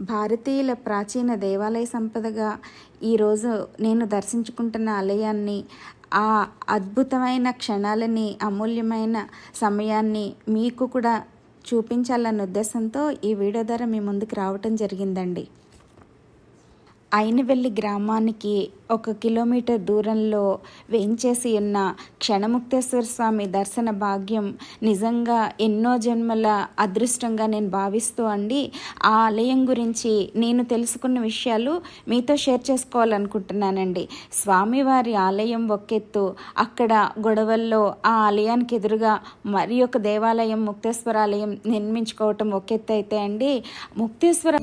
భారతీయుల ప్రాచీన దేవాలయ సంపదగా ఈరోజు నేను దర్శించుకుంటున్న ఆలయాన్ని ఆ అద్భుతమైన క్షణాలని అమూల్యమైన సమయాన్ని మీకు కూడా చూపించాలన్న ఉద్దేశంతో ఈ వీడియో ద్వారా మీ ముందుకు రావటం జరిగిందండి. అయినవెల్లి గ్రామానికి ఒక కిలోమీటర్ దూరంలో వేంచేసి ఉన్న క్షణముక్తేశ్వర స్వామి దర్శన భాగ్యం నిజంగా ఎన్నో జన్మల అదృష్టంగా నేను భావిస్తూ అండి. ఆ ఆలయం గురించి నేను తెలుసుకున్న విషయాలు మీతో షేర్ చేసుకోవాలనుకుంటున్నానండి. స్వామివారి ఆలయం ఒకెత్తు అక్కడ గొడవల్లో ఆ ఆలయానికి ఎదురుగా మరి ఒక దేవాలయం ముక్తేశ్వర ఆలయం నిర్మించుకోవటం ఒకెత్తు అయితే అండి. ముక్తేశ్వర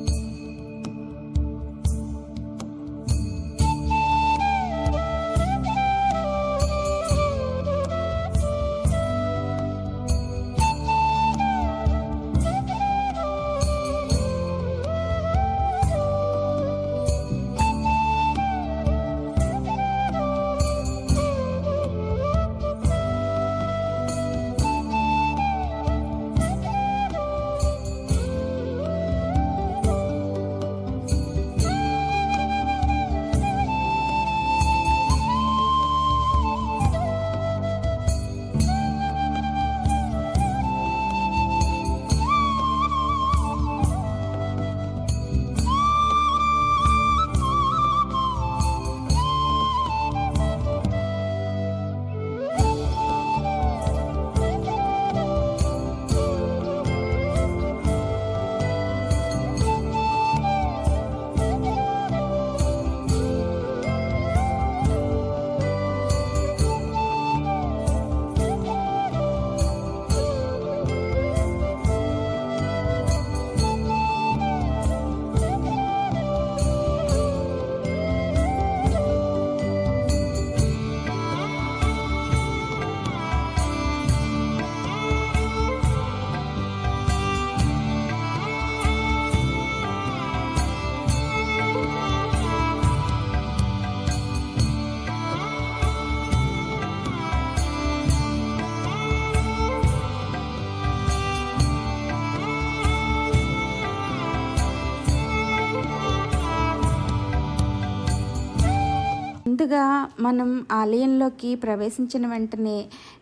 ముందుగా మనం ఆలయంలోకి ప్రవేశించిన వెంటనే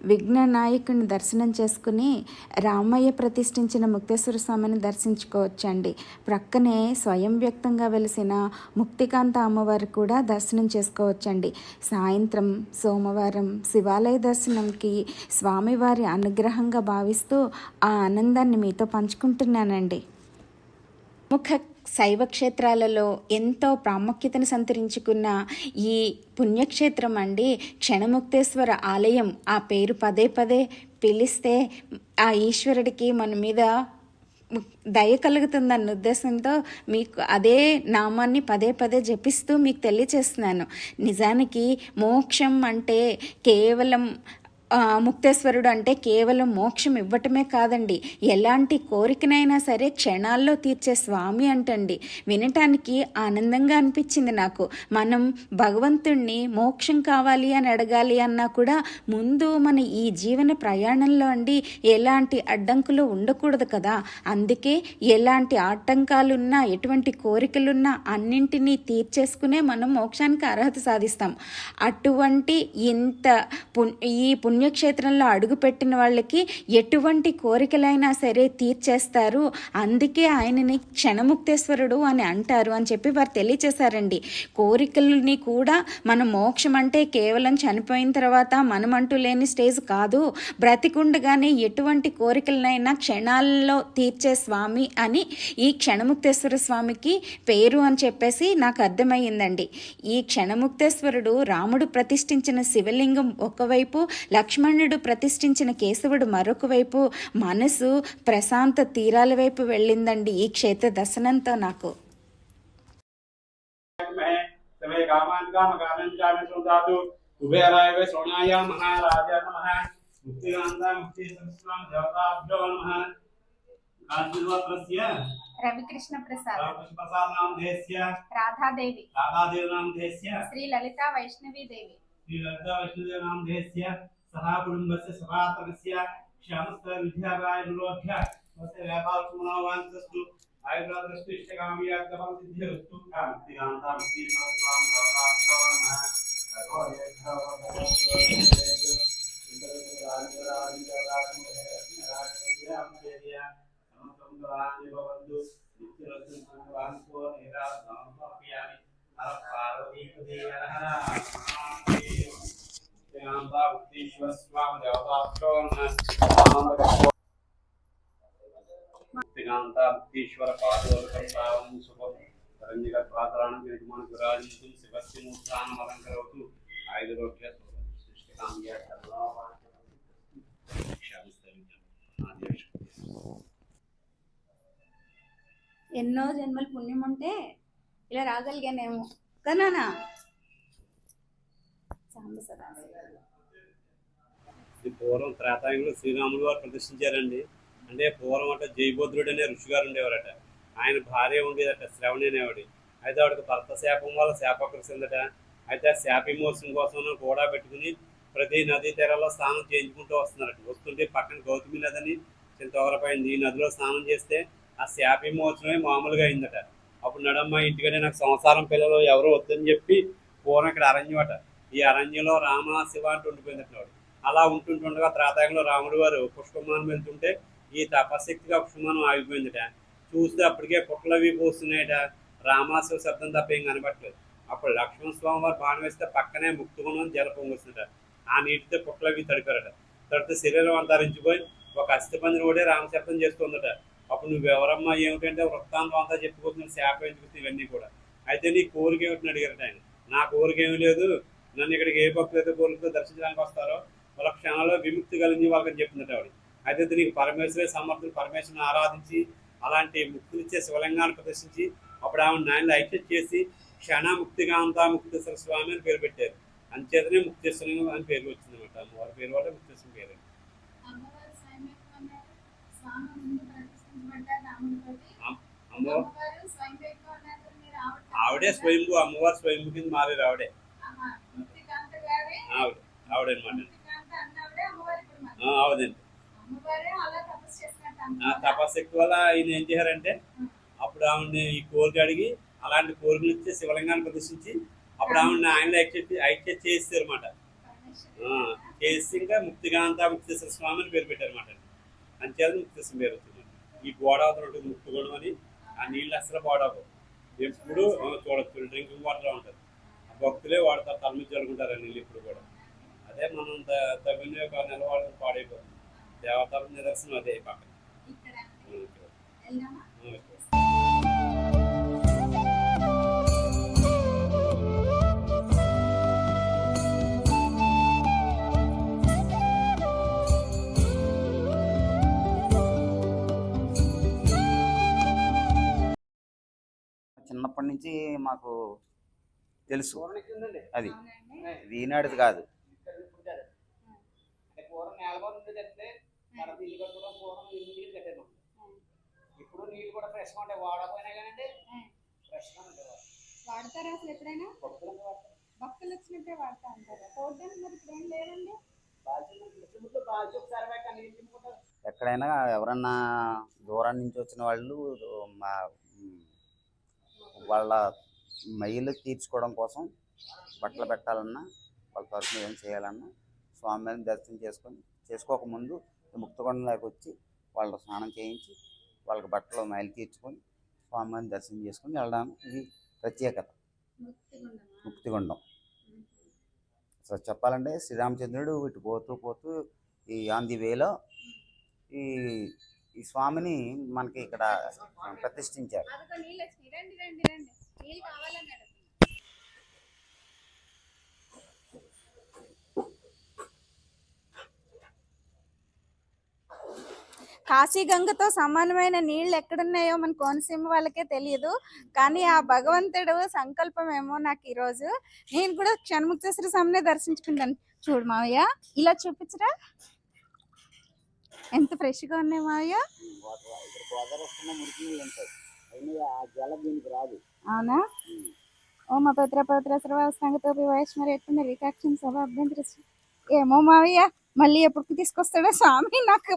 విఘ్న నాయకుని దర్శనం చేసుకుని రామయ్య ప్రతిష్ఠించిన ముక్తేశ్వర స్వామిని దర్శించుకోవచ్చండి. ప్రక్కనే స్వయం వ్యక్తంగా వెలిసిన ముక్తికాంత అమ్మవారు కూడా దర్శనం చేసుకోవచ్చండి. సాయంత్రం సోమవారం శివాలయ దర్శనంకి స్వామివారి అనుగ్రహంగా భావిస్తూ ఆ ఆనందాన్ని మీతో పంచుకుంటున్నానండి. ముఖ శైవ క్షేత్రాలలో ఎంతో ప్రాముఖ్యతను సంతరించుకున్న ఈ పుణ్యక్షేత్రం అండి. క్షణముక్తేశ్వర ఆలయం. ఆ పేరు పదే పదే పిలిస్తే ఆ ఈశ్వరుడికి మన మీద దయ కలుగుతుందన్న ఉద్దేశంతో మీకు అదే నామాన్ని పదే పదే జపిస్తూ మీకు తెలియచేస్తున్నాను. నిజానికి మోక్షం అంటే కేవలం ముక్తేశ్వరుడు అంటే కేవలం మోక్షం ఇవ్వటమే కాదండి. ఎలాంటి కోరికనైనా సరే క్షణాల్లో తీర్చే స్వామి అంటండి. వినటానికి ఆనందంగా అనిపించింది నాకు. మనం భగవంతుణ్ణి మోక్షం కావాలి అని అడగాలి అన్నా కూడా ముందు మన ఈ జీవన ప్రయాణంలో అండి ఎలాంటి అడ్డంకులు ఉండకూడదు కదా. అందుకే ఎలాంటి ఆటంకాలున్నా ఎటువంటి కోరికలున్నా అన్నింటినీ తీర్చేసుకునే మనం మోక్షానికి అర్హత సాధిస్తాం. అటువంటి ఇంత పుణ్ ఈ పుణ్యక్షేత్రంలో అడుగుపెట్టిన వాళ్ళకి ఎటువంటి కోరికలైనా సరే తీర్చేస్తారు. అందుకే ఆయనని క్షణముక్తేశ్వరుడు అని అంటారు అని చెప్పి వారు తెలియచేశారండి. కోరికలని కూడా మన మోక్షం అంటే కేవలం చనిపోయిన తర్వాత మనమంటూ లేని స్టేజ్ కాదు. బ్రతికుండగానే ఎటువంటి కోరికలనైనా క్షణాల్లో తీర్చే స్వామి అని ఈ క్షణముక్తేశ్వర స్వామికి పేరు అని చెప్పేసి నాకు అర్థమయ్యిందండి. ఈ క్షణముక్తేశ్వరుడు రాముడు ప్రతిష్ఠించిన శివలింగం ఒకవైపు లక్ష్మణుడు ప్రతిష్ఠించిన కేశవుడు మరొక వైపు మనసు ప్రశాంత తీరాల వైపు వెళ్ళిందండి ఈ క్షేత్ర దర్శనంతో నాకు. రవికృష్ణ ప్రసాద్ రాధాదేవి రాధాదేవి శ్రీ లలిత వైష్ణవి దేవి శ్రీ లలిత सभाकुटुम्बस्य सभातकस्य क्षामस्तविद्यावायुरोभ्य स्वस्य व्यापारसुमनोवान्तस्तु आयुर्वेदस्तु इष्टकाम्याग्दवं सिद्धिरस्तु भवन्तु नित्यरस्तु भवान् को नेता पार्वती हर हर శుభం విరాజించు శివస్య మూర్తానం ఎన్నో జన్మల పుణ్యం ఉంటే ఇలా రాగలిగానేమో. కనానా పూర్వం త్రేతాయుగంలో శ్రీరాములు వారు ప్రదర్శించారండి అంటే పూర్వం అంటే జయబోధ్రుడు అనే ఋషి గారు ఉండేవారట. ఆయన భార్య ఉండేదట శ్రవణి అనేవాడి. అయితే ఆవిడకి భర్త శాపం వల్ల శాపకృసిందట అయితే ఆ శాప విమోచన కోసం కూడా పెట్టుకుని ప్రతి నదీ తీరాల్లో స్నానం చేయించుకుంటూ వస్తున్నారట. వస్తుంటే పక్కన గౌతమి నదని చింతవరపైంది ఈ నదిలో స్నానం చేస్తే ఆ శాప విమోచనమే మామూలుగా అయిందట. అప్పుడు నడమ్మ ఇంటికనే నాకు సంసారం పిల్లలు ఎవరు వద్దని చెప్పి పూర్వం ఇక్కడ అరణ్యమట. ఈ అరణ్యంలో రామ శివ అంటూ ఉండిపోయింది అలా ఉంటుంటుండగా త్రాతాయంలో రాముడు వారు పుష్పమానం వెళ్తుంటే ఈ తపశక్తిగా పుష్పమానం ఆగిపోయిందిట. చూస్తే అప్పటికే పుట్టలవి పోస్తున్నాయట. రామాశివ శబ్దం తప్ప ఏం కనబట్టలేదు అప్పుడు లక్ష్మణ స్వామి వారు బాణం వేస్తే పక్కనే ముక్తుగుణం జల ఆ నీటితో పుట్టలవి తడిపారట. తడితే శరీరం అంతరించిపోయి ఒక అస్థిపందిని కూడా రామశబ్దం చేస్తుందట. అప్పుడు నువ్వు ఎవరమ్మా ఏమిటంటే వృత్తాంతం అంతా చెప్పుకోతున్నాడు శాప ఎందుకు ఇవన్నీ కూడా. అయితే నీ కోరిక ఏమిటని అడిగారట ఆయన. నా కోరిక ఏమీ లేదు. నన్ను ఇక్కడికి ఏ భక్తులైతే కోరికతో దర్శించడానికి వస్తారో వాళ్ళ క్షణాల్లో విముక్తి కలిగి వాళ్ళని చెప్తుందట ఆవిడ. అయితే నీకు పరమేశ్వరే సమర్థుడు పరమేశ్వరుని ఆరాధించి అలాంటి ముక్తినిచ్చే శివలింగాన్ని ప్రదర్శించి అప్పుడు ఆమె నాయన ఐక్యత చేసి క్షణముక్తిగా అంతా ముక్తేశ్వర స్వామి అని పేరు పెట్టారు. అంచేతనే ముక్తేశ్వరం అని పేరు వచ్చిందన్నమాట. అమ్మవారి పేరు వల్ల ముక్తేశ్వరం పేరు. అమ్మవారు ఆవిడ స్వయంభూ అమ్మవారు స్వయంభూ కింద మారేది ఆవిడే. ఆవిడ ఆవిడనమాట ముక్తికాంత అన్నవిడే అమ్మవారి ఇప్పుడు మరి. ఆ, ఆవిడండి తపస్సు వల్ల ఆయన ఏం చేశారంటే అప్పుడు ఆవిడని ఈ కోరిక అడిగి అలాంటి కోరికలు ఇచ్చి శివలింగాన్ని ప్రదర్శించి అప్పుడు ఆవిడని ఆయన ఐక్య చేస్తారు అనమాట. చేసి ఇంకా ముక్తిగాంత ముక్తేశ్వర స్వామి అని పేరు పెట్టారు అనమాట అంచేత ముక్తేశ్వరం పేరు వచ్చింది. ఈ గోడావతలు ఉంటుంది ముక్తిగూడెం అని ఆ నీళ్ళు అసలు పాడవు. ఎప్పుడు చూడొచ్చు. డ్రింకింగ్ వాటర్ ఉంటుంది. భక్తులే వాడతారు తలమి జరుగుంటారు ఆ నీళ్ళు ఇప్పుడు కూడా. అదే మనం త- తగిన ఒక నెల పాడైపోతుంది. దేవతల నిదర్శనం అదే పక్కన. చిన్నప్పటి నుంచి మాకు తెలుసు. అది. ఇది ఈనాటిది కాదు. ఇప్పుడు నీళ్ళు కూడా ఫ్రెష్గా ఉంటాయి. వాడకపోయినా కానీ ఫ్రెష్గా ఉంటాయి. వాడతారా అసలు ఎప్పుడైనా? భక్తులు వచ్చినట్టే వాడతా చూడడానికి మరి ఇప్పుడు ఏం లేదండి. ఎక్కడైనా ఎవరన్నా దూరం నుంచి వచ్చిన వాళ్ళు మా వాళ్ళ మైలు తీర్చుకోవడం కోసం బట్టలు పెట్టాలన్నా వాళ్ళ తరఫున ఏం చేయాలన్నా స్వామిని దర్శనం చేసుకొని చేసుకోకముందు ముక్తకొండలోకి వచ్చి వాళ్ళ స్నానం చేయించి వాళ్ళకి బట్టలు మైలు తీర్చుకొని స్వామిని దర్శనం చేసుకొని వెళ్ళడం ఇది ప్రత్యేకత. ముక్తిగుండం. అసలు చెప్పాలంటే శ్రీరామచంద్రుడు ఇటు పోతూ పోతూ ఈ ఆన్ ది వేలో ఈ ఈ స్వామిని మనకి ఇక్కడ ప్రతిష్ఠించారు. కాశీగంగతో సమానమైన నీళ్ళు ఎక్కడున్నాయో మన కోనసీమ వాళ్ళకే తెలియదు కానీ ఆ భగవంతుడు సంకల్పం ఏమో నాకు ఈరోజు. నేను కూడా క్షణముక్తేశ్వర స్వామిని దర్శించుకుంటాను. చూడు మావయ్య ఇలా చూపించరా? ఎంత ఫ్రెష్గా ఉన్నాయి మావయ్య? అవునా? ఓమ పత్ర పత్ర రికాక్షన్ సభ అభ్యంతర ఏమో మావయ్య మళ్ళీ ఎప్పుడు తీసుకొస్తాడో స్వామి నాకు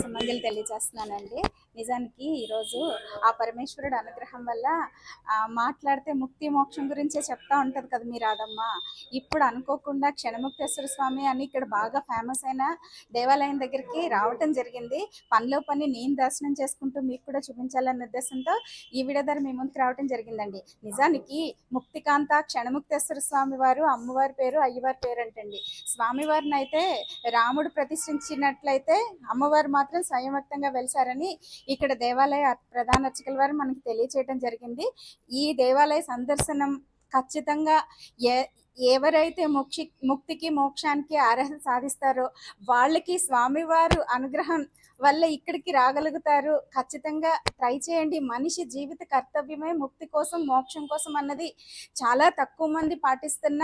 శుభాకాంక్షలు తెలియజేస్తున్నానండి. నిజానికి ఈరోజు ఆ పరమేశ్వరుడు అనుగ్రహం వల్ల మాట్లాడితే ముక్తి మోక్షం గురించే చెప్తా ఉంటుంది కదా మీ రాధమ్మ. ఇప్పుడు అనుకోకుండా క్షణముక్తేశ్వర స్వామి అని ఇక్కడ బాగా ఫేమస్ అయిన దేవాలయం దగ్గరికి రావటం జరిగింది. పనిలో పని నేను దర్శనం చేసుకుంటూ మీకు కూడా చూపించాలన్న ఉద్దేశంతో ఈ వీడియో ద్వారా మీ ముందుకు రావటం జరిగిందండి. నిజానికి ముక్తికాంత క్షణముక్తేశ్వర స్వామి వారు అమ్మవారి పేరు అయ్యవారి పేరు అంటండి. స్వామివారిని అయితే రాముడు ప్రతిష్ఠించినట్లయితే అమ్మవారు మాత్రం స్వయంవక్తంగా వెలిశారని ఇక్కడ దేవాలయ ప్రధాన అర్చకుల వారు మనకి తెలియచేయడం జరిగింది. ఈ దేవాలయ సందర్శనం ఖచ్చితంగా ఏ ఎవరైతే మోక్షి ముక్తికి మోక్షానికి అర్హత సాధిస్తారో వాళ్ళకి స్వామివారు అనుగ్రహం వల్ల ఇక్కడికి రాగలుగుతారు. ఖచ్చితంగా ట్రై చేయండి. మనిషి జీవిత కర్తవ్యమే ముక్తి కోసం మోక్షం కోసం అన్నది చాలా తక్కువ మంది పాటిస్తున్న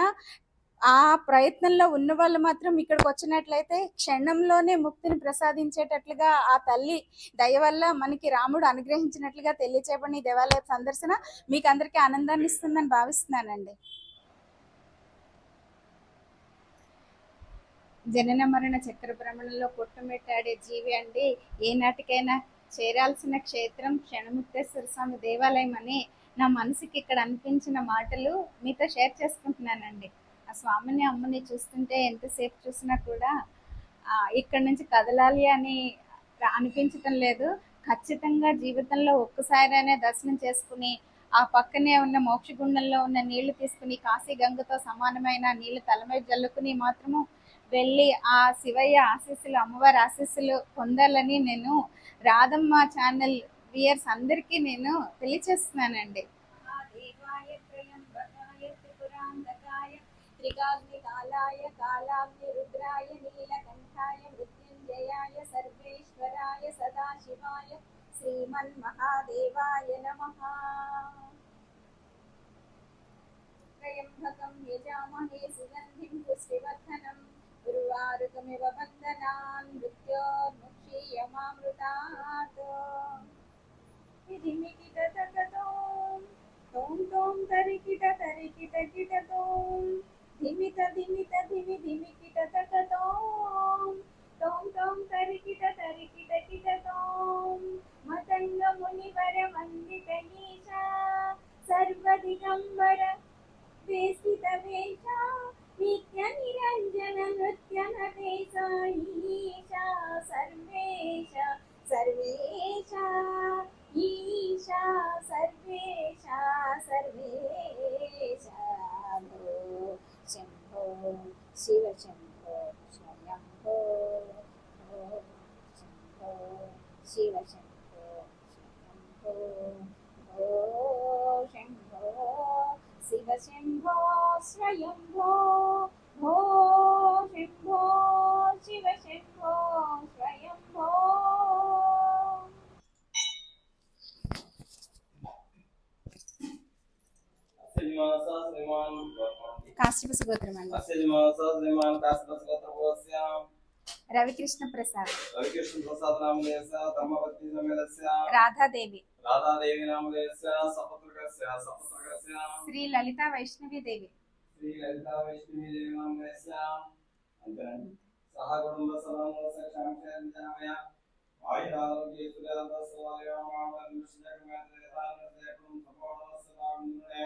ఆ ప్రయత్నంలో ఉన్న వాళ్ళు మాత్రం ఇక్కడికి వచ్చినట్లయితే క్షణంలోనే ముక్తిని ప్రసాదించేటట్లుగా ఆ తల్లి దయ వల్ల మనకి రాముడు అనుగ్రహించినట్లుగా తెలియచేయబడిన ఈ దేవాలయ సందర్శన మీకు అందరికీ ఆనందాన్ని ఇస్తుందని భావిస్తున్నానండి. జనన మరణ చక్ర భ్రమణంలో కొట్టుమిట్టాడే జీవి అండి. ఏనాటికైనా చేరాల్సిన క్షేత్రం క్షణముక్తేశ్వర స్వామి దేవాలయం అని నా మనసుకి ఇక్కడ అనిపించిన మాటలు మీతో షేర్ చేసుకుంటున్నానండి. ఆ స్వామిని అమ్మని చూస్తుంటే ఎంతసేపు చూసినా కూడా ఇక్కడ నుంచి కదలాలి అని అనిపించటం లేదు. ఖచ్చితంగా జీవితంలో ఒక్కసారైనా దర్శనం చేసుకుని ఆ పక్కనే ఉన్న మోక్షగుండంలో ఉన్న నీళ్ళు తీసుకుని కాశీ గంగతో సమానమైన నీళ్ళు తలమై జల్లుకుని మాత్రము వెళ్ళి ఆ శివయ్య ఆశీస్సులు అమ్మవారి ఆశీస్సులు పొందాలని నేను రాధమ్మ ఛానల్ వియర్స్ అందరికీ నేను తెలియచేస్తున్నానండి. त्रिकाग्निकालाय कालाग्निरुद्राय नीलकण्ठाय, मृत्युञ्जयाय, सर्वेश्वराय, सदाशिवाय, श्रीमन्महादेवाय नमः। त्र्यम्बकं यजामहे सुगन्धिं पुष्टिवर्धनम् उर्वारुकमिव बन्धनान् मृत्योर्मुक्षीयमामृतात्। िरिमिकिटतकतों तों तों तरिकिटतरिकिटकिटतोम्। धिमित धिमित धिमि धिमि किट तट तोम तोम तोम तरि किट तरि किट किट तोम मतंग मुनिवर वंदित ईशा सर्वदिगंबर वेष्टित वेषा, नित्य निरंजन, नृत्य नवेशा, ईशा, सर्वेशा सर्वेशा, ईशा, सर्वेशा सर्वेशा వందిత ఈశా సర్వదిగంబర వేసిత వేష నిత్య నిరంజన నృత్య నటేశ ఈశా సర్వేశ సర్వేశ ఈశా సర్వేశ సర్వేశ భో శంభో శివ శంభో స్వయంభో భో శంభో శివ శంభో స్వయంభో భో శంభో శివ శంభో స్వయంభో భో శంభో శివ శంభో స్వయంభో అస్యజిమాసా శ్రీమాన్ కాశ్యప సుగోత్రం అండి అస్యజిమాసా శ్రీమాన్ కాశీపస్గోత్రభోస్య రవికృష్ణ ప్రసాద్ రవికృష్ణ ప్రసాద్ నామదేశ ధర్మపత్ని సమేతస్య రాధాదేవి రాధాదేవి నామదేశ సపత్రకస్య సపత్రకస్య శ్రీ లలిత వైష్ణవి దేవి శ్రీ లలితా వైష్ణవి దేవి నామదేశ అంతేనండి సహ కుటుంబ సదాము సక్షాంక్షాయ ఆయురారోగ్య సుఖాంత సవాలయ మామల నిశ్చయకమేతేతానం సపోణ సదామునే వేణి పదాం చక్రమే విష్ణు భపదా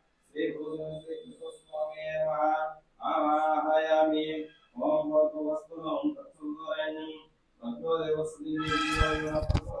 ఓం విష్ణుమావాయామి ఓం కృష్ణమావాయామి ఓం భస్మమావాయామి ఆవాహయామి ఓం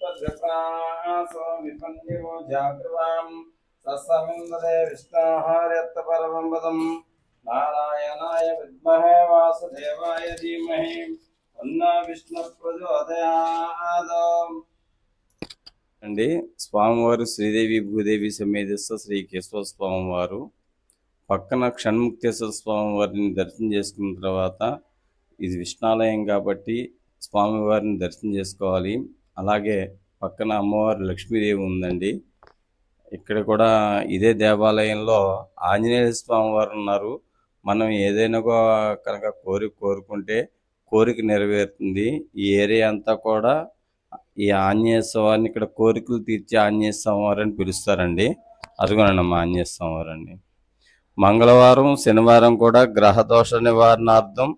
గుణాత్మనే చక్రవర్తి ఆచార్యై సకృతాయాస్తు మంగళం శుభమలాపసంతు సోదయా దినే వసక్షరాతతం స్వజప్రాసో విపన్యో పరమం పదం నారాయణాయ విద్మహే వాసుదేవాయ ధీమహి తన్న విష్ణు ప్రచోదయాద్ అండి స్వామివారు శ్రీదేవి భూదేవి సమేతస్థ శ్రీ కేశవ స్వామివారు పక్కన క్షణముక్తేశ్వర స్వామి వారిని దర్శనం చేసుకున్న తర్వాత ఇది విష్ణాలయం కాబట్టి స్వామివారిని దర్శనం చేసుకోవాలి. అలాగే పక్కన అమ్మవారు లక్ష్మీదేవి ఉందండి. ఇక్కడ కూడా ఇదే దేవాలయంలో ఆంజనేయ స్వామి వారు ఉన్నారు. మనం ఏదైనా కనుక కోరిక కోరుకుంటే కోరిక నెరవేరుతుంది. ఈ ఏరియా అంతా కూడా ఈ ఆంజనేయ స్వామిని ఇక్కడ కోరికలు తీర్చే ఆంజనేయ స్వామివారు అని పిలుస్తారండి. అదిగోనండి మా ఆంజనేయ స్వామివారు అండి మంగళవారం శనివారం కూడా గ్రహ దోష నివారణార్థం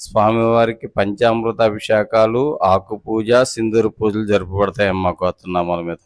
స్వామివారికి పంచామృత అభిషేకాలు ఆకు పూజ సింధూరు పూజలు జరుపబడతాయమ్మ కొత్త నామాల మీద.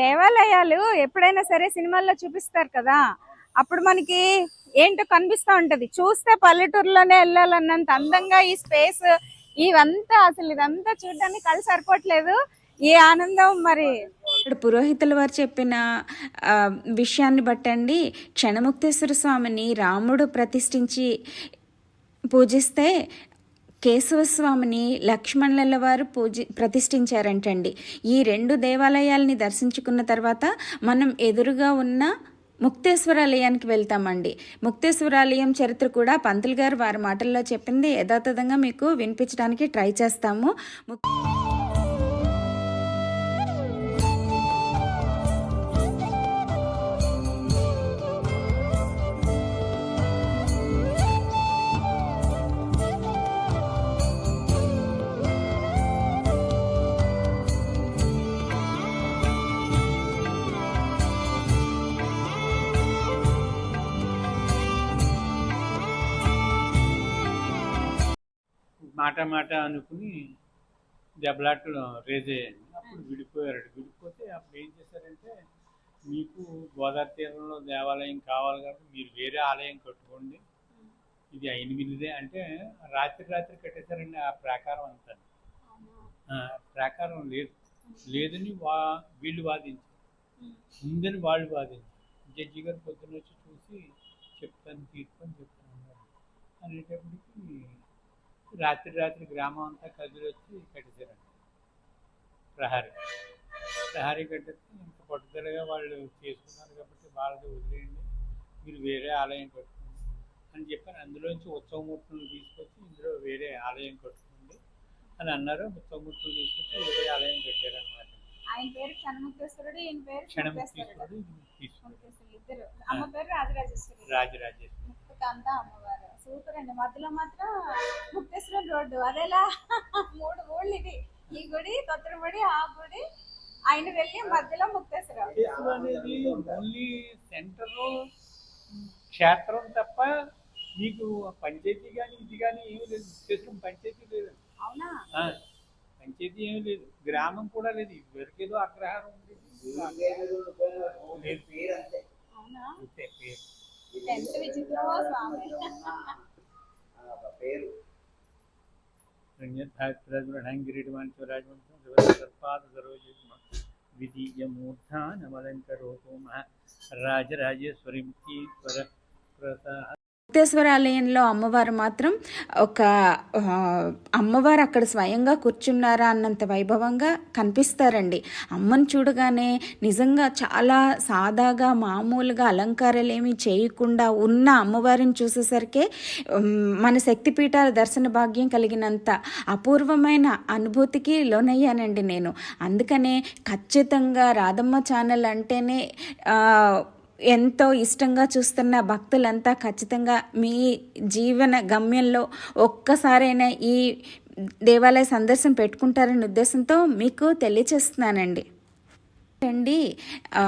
దేవాలయాలు ఎప్పుడైనా సరే సినిమాల్లో చూపిస్తారు కదా అప్పుడు మనకి ఏంటో కనిపిస్తూ ఉంటది. చూస్తే పల్లెటూరులోనే వెళ్ళాలన్నంత అందంగా ఈ స్పేస్ ఇవంతా అసలు ఇదంతా చూడడానికి కళ్ళు సరిపోవట్లేదు. ఏ ఆనందం మరి? ఇక్కడ పురోహితుల వారు చెప్పిన విషయాన్ని బట్టండి. క్షణముక్తేశ్వర స్వామిని రాముడు ప్రతిష్ఠించి పూజిస్తే కేశవస్వామిని లక్ష్మణుల వారు పూజి ప్రతిష్ఠించారంటండి. ఈ రెండు దేవాలయాల్ని దర్శించుకున్న తర్వాత మనం ఎదురుగా ఉన్న ముక్తేశ్వరాలయానికి వెళ్తామండి. ముక్తేశ్వరాలయం చరిత్ర కూడా పంతులు గారు వారి మాటల్లో చెప్పింది యథాతథంగా మీకు వినిపించడానికి ట్రై చేస్తాము. మాట మాట అనుకుని దెబ్బలాటలు రేజ్ అయ్యాను అప్పుడు విడిపోయారు విడిపోతే అప్పుడు ఏం చేశారంటే మీకు గోదావరి తీరంలో దేవాలయం కావాలి కాబట్టి మీరు వేరే ఆలయం కట్టుకోండి. ఇది అయిన అంటే రాత్రి రాత్రి కట్టేశారండి ఆ ప్రాకారం అంతా. ప్రాకారం లేదు. లేదని వా వీళ్ళు వాదించారు. ఉందని వాళ్ళు వాదించారు. జడ్జి గారు పొద్దున్న వచ్చి చూసి చెప్తాను తీర్పు అని చెప్తాను అనేటప్పటికీ అనేటప్పటికి రాత్రి రాత్రి గ్రామం అంతా కదిలి వచ్చి కట్టేశారండి ప్రహరీ. ప్రహరీ కట్టేస్తే ఇంత పట్టుదలగా వాళ్ళు చేసుకున్నారు కాబట్టి వాళ్ళది వదిలేయండి మీరు వేరే ఆలయం కట్టుకోండి అని చెప్పాను అందులోంచి ఉత్సవమూర్తులను తీసుకొచ్చి ఇందులో వేరే ఆలయం కట్టుకోండి అని అన్నారు. ఉత్సవమూర్తులు తీసుకొచ్చి వేరే ఆలయం కట్టారనమాట ఆయన పేరు ఈయన పేరు పేరు రాజరాజేశ్వరి ముక్తకాంత అమ్మవారు. సూపర్ అండి. మధ్యలో మాత్రం ముక్తేశ్వరం రోడ్డు. అదేలా మూడు ఊళ్ళు ఇది. ఈ గుడి కొత్తగుడి ఆ గుడి ఆయన వెళ్ళి మధ్యలో ముక్తేశ్వరం. కేసులు అనేది ఓన్లీ సెంటర్ క్షేత్రం తప్ప మీకు పంచాయతీ కానీ ఇది కానీ ఏమీ లేదు. కేసులు పంచాయతీ లేదు. అవునా? పంచాయతీ ఏమీ లేదు. గ్రామం కూడా లేదు. ఇదివరకేదో అగ్రహారం ఉంది లేదు అవునా? అంతే పేరు. ఎంత విచిత్రమో స్వామి పేరు విధీయమూర్ధానమలంకరోపమ రాజరాజేశ్వరి ప్రసాద ముక్తేశ్వర ఆలయంలో అమ్మవారు మాత్రం ఒక అమ్మవారు అక్కడ స్వయంగా కూర్చున్నారా అన్నంత వైభవంగా కనిపిస్తారండి. అమ్మని చూడగానే నిజంగా చాలా సాదాగా మామూలుగా అలంకారాలేమీ చేయకుండా ఉన్న అమ్మవారిని చూసేసరికి మన శక్తిపీఠాల దర్శన భాగ్యం కలిగినంత అపూర్వమైన అనుభూతికి లోనయ్యానండి నేను. అందుకనే ఖచ్చితంగా రాధమ్మ ఛానల్ అంటేనే ఎంతో ఇష్టంగా చూస్తున్న భక్తులంతా ఖచ్చితంగా మీ జీవన గమ్యంలో ఒక్కసారైనా ఈ దేవాలయ సందర్శన పెట్టుకుంటారనే ఉద్దేశంతో మీకు తెలియచేస్తున్నానండి. అండి ఆ,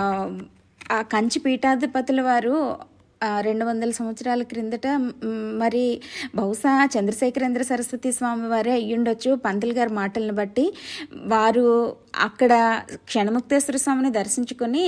కంచి పీఠాధిపతుల వారు రెండు వందల సంవత్సరాల క్రిందట మరి బహుశా చంద్రశేఖరేంద్ర సరస్వతి స్వామి వారే అయ్యుండొచ్చు. పంతులు గారి మాటలను బట్టి వారు అక్కడ క్షణముక్తేశ్వర స్వామిని దర్శించుకొని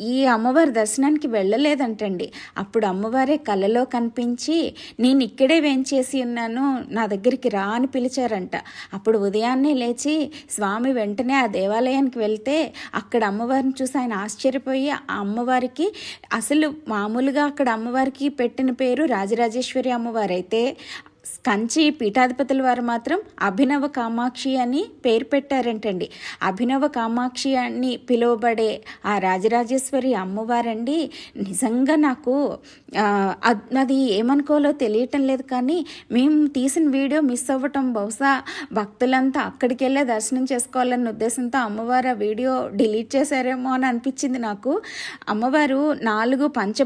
ఈ అమ్మవారి దర్శనానికి వెళ్ళలేదంటండి. అప్పుడు అమ్మవారే కలలో కనిపించి నేను ఇక్కడే వేంచేసి ఉన్నాను నా దగ్గరికి రా అని పిలిచారంట. అప్పుడు ఉదయాన్నే లేచి స్వామి వెంటనే ఆ దేవాలయానికి వెళ్తే అక్కడ అమ్మవారిని చూసి ఆయన ఆశ్చర్యపోయి ఆ అమ్మవారికి అసలు మామూలుగా అక్కడ అమ్మవారికి పెట్టిన పేరు రాజరాజేశ్వరి అమ్మవారు అయితే కంచి పీఠాధిపతుల వారు మాత్రం అభినవ కామాక్షి అని పేరు పెట్టారంటండి. అభినవ కామాక్షి అని పిలువబడే ఆ రాజరాజేశ్వరి అమ్మవారండి నిజంగా నాకు అది ఏమనుకోవాలో తెలియటం లేదు కానీ మేము తీసిన వీడియో మిస్ అవ్వటం బహుశా భక్తులంతా అక్కడికి వెళ్ళే దర్శనం చేసుకోవాలన్న ఉద్దేశంతో అమ్మవారు ఆ వీడియో డిలీట్ చేశారేమో అని అనిపించింది నాకు. అమ్మవారు నాలుగు పంచ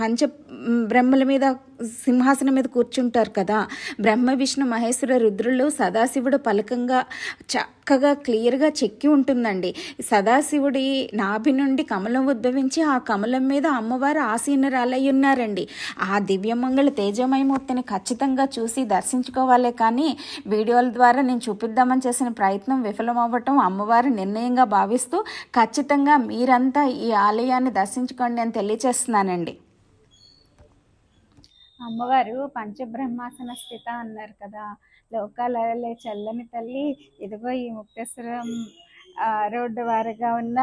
పంచ బ్రహ్మల మీద సింహాసనం మీద కూర్చుంటారు కదా బ్రహ్మ విష్ణు మహేశ్వర రుద్రులు సదాశివుడు పలకంగా చక్కగా క్లియర్గా చెక్కి ఉంటుందండి. సదాశివుడి నాభి నుండి కమలం ఉద్భవించి ఆ కమలం మీద అమ్మవారు ఆసీనరాలై ఉన్నారండి. ఆ దివ్యమంగళ తేజమయమూర్తిని ఖచ్చితంగా చూసి దర్శించుకోవాలే కానీ వీడియోల ద్వారా నేను చూపిద్దామని చేసిన ప్రయత్నం విఫలమవ్వటం అమ్మవారి నిర్ణయంగా భావిస్తూ ఖచ్చితంగా మీరంతా ఈ ఆలయాన్ని దర్శించుకోండి అని తెలియచేస్తున్నానండి. అమ్మవారు పంచబ్రహ్మాసన స్థిత అన్నారు కదా. లోకాలే చల్లని తల్లి ఇదిగో ఈ ముక్తేశ్వరం రోడ్డు వారుగా ఉన్న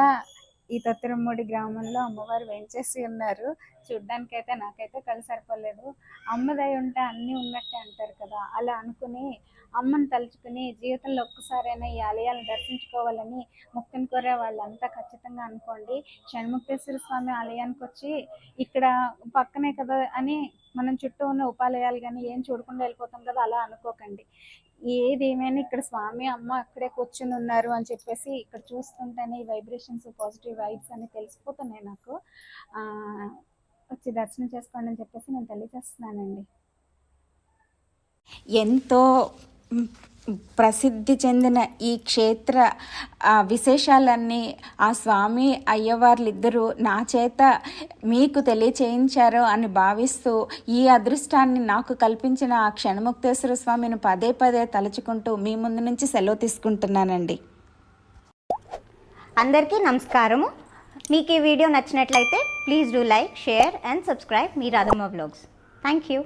ఈ తొత్తిరమ్మూడి గ్రామంలో అమ్మవారు వెంచేసి ఉన్నారు. చూడ్డానికి అయితే నాకైతే కలిసి సరిపోలేదు. అమ్మదై ఉంటే అన్నీ ఉన్నట్టే అంటారు కదా. అలా అనుకుని అమ్మను తలుచుకుని జీవితంలో ఒక్కసారైనా ఈ ఆలయాలను దర్శించుకోవాలని ముక్తిని కోరే వాళ్ళంతా ఖచ్చితంగా అనుకోండి. షణ్ముక్తేశ్వర స్వామి ఆలయానికి వచ్చి ఇక్కడ పక్కనే కదా అని మనం చుట్టూ ఉన్న ఉపాలయాలు కానీ ఏం చూడకుండా వెళ్ళిపోతాం కదా అలా అనుకోకండి. ఏది ఏమైనా ఇక్కడ స్వామి అమ్మ అక్కడే కూర్చుని ఉన్నారు అని చెప్పేసి ఇక్కడ చూస్తుంటేనే ఈ వైబ్రేషన్స్ పాజిటివ్ వైబ్స్ అని తెలిసిపోతున్నాయి నాకు. వచ్చి దర్శనం చేసుకోండి అని చెప్పేసి నేను తెలియజేస్తున్నానండి. ఎంతో ప్రసిద్ధి చెందిన ఈ క్షేత్ర విశేషాలన్నీ ఆ స్వామి అయ్యవార్లిద్దరూ నా చేత మీకు తెలియచేయించారు అని భావిస్తూ ఈ అదృష్టాన్ని నాకు కల్పించిన ఆ క్షణముక్తేశ్వర స్వామిని పదే పదే తలుచుకుంటూ మీ ముందు నుంచి సెలవు తీసుకుంటున్నానండి. అందరికీ నమస్కారము. మీకు ఈ వీడియో నచ్చినట్లయితే please do like share and subscribe me Radhamma blogs. Thank you.